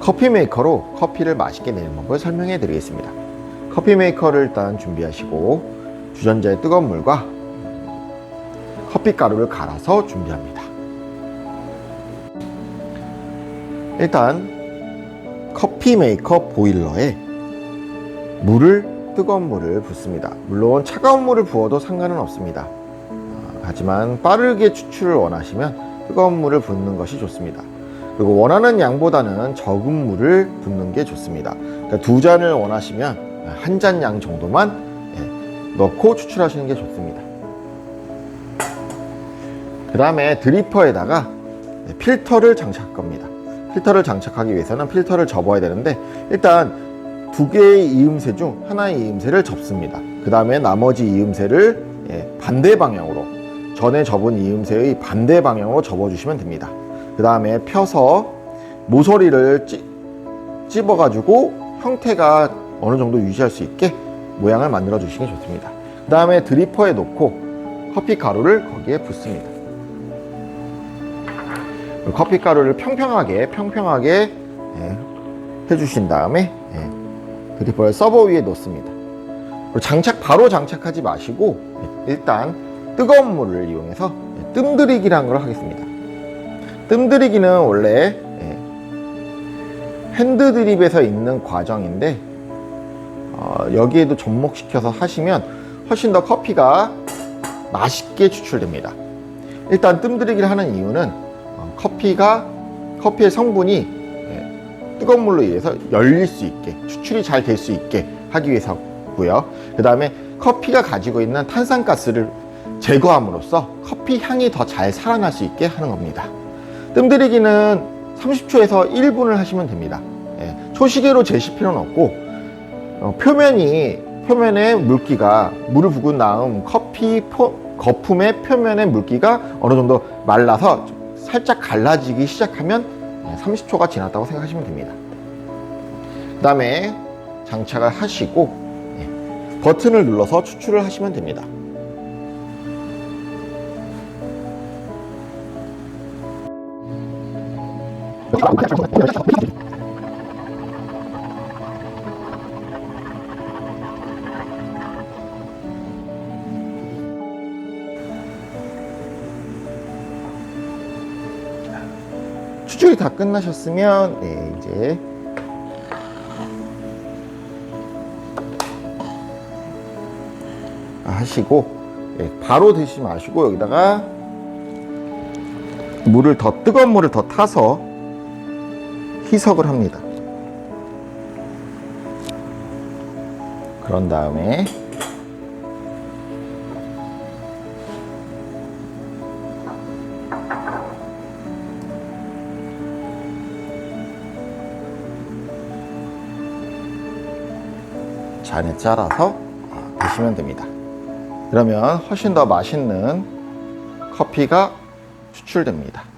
커피 메이커로 커피를 맛있게 내는 법을 설명해 드리겠습니다. 커피 메이커를 일단 준비하시고 주전자에 뜨거운 물과 커피 가루를 갈아서 준비합니다. 일단 커피 메이커 보일러에 물을 뜨거운 물을 붓습니다. 물론 차가운 물을 부어도 상관은 없습니다. 아, 하지만 빠르게 추출을 원하시면 뜨거운 물을 붓는 것이 좋습니다. 그리고 원하는 양보다는 적은 물을 붓는 게 좋습니다. 그러니까 두 잔을 원하시면 한 잔 양 정도만 예, 넣고 추출하시는 게 좋습니다. 그 다음에 드리퍼에다가 네, 필터를 장착할 겁니다. 필터를 장착하기 위해서는 필터를 접어야 되는데 일단 두 개의 이음새 중 하나의 이음새를 접습니다. 그 다음에 나머지 이음새를 예, 반대 방향으로 전에 접은 이음새의 반대 방향으로 접어주시면 됩니다. 그 다음에 펴서 모서리를 찌, 찝어가지고 형태가 어느 정도 유지할 수 있게 모양을 만들어 주시는 게 좋습니다. 그 다음에 드리퍼에 놓고 커피 가루를 거기에 붓습니다. 커피 가루를 평평하게 평평하게 예, 해주신 다음에 예, 드리퍼를 서버 위에 놓습니다. 장착 바로 장착하지 마시고 예, 일단 뜨거운 물을 이용해서 예, 뜸들이기라는 걸 하겠습니다. 뜸들이기는 원래 예, 핸드 드립에서 있는 과정인데 어, 여기에도 접목시켜서 하시면 훨씬 더 커피가 맛있게 추출됩니다. 일단 뜸들이기를 하는 이유는 어, 커피가 커피의 성분이 예, 뜨거운 물로 의해서 열릴 수 있게 추출이 잘 될 수 있게 하기 위해서고요. 그 다음에 커피가 가지고 있는 탄산가스를 제거함으로써 커피 향이 더 잘 살아날 수 있게 하는 겁니다. 뜸들이기는 30초에서 1분을 하시면 됩니다. 예, 초시계로 재실 필요는 없고 어, 표면이 표면에 물기가 물을 부은 다음 커피 포, 거품의 표면의 물기가 어느 정도 말라서 좀 살짝 갈라지기 시작하면 예, 30초가 지났다고 생각하시면 됩니다. 그 다음에 장착을 하시고 예, 버튼을 눌러서 추출을 하시면 됩니다. 추출이 다 끝나셨으면 네, 이제. 하시고 예, 바로 드시지 마시고 여기다가 물을 더 뜨거운 물을 더 타서 희석을 합니다. 그런 다음에 잔에 짜라서 아, 드시면 됩니다. 그러면 훨씬 더 맛있는 커피가 추출됩니다.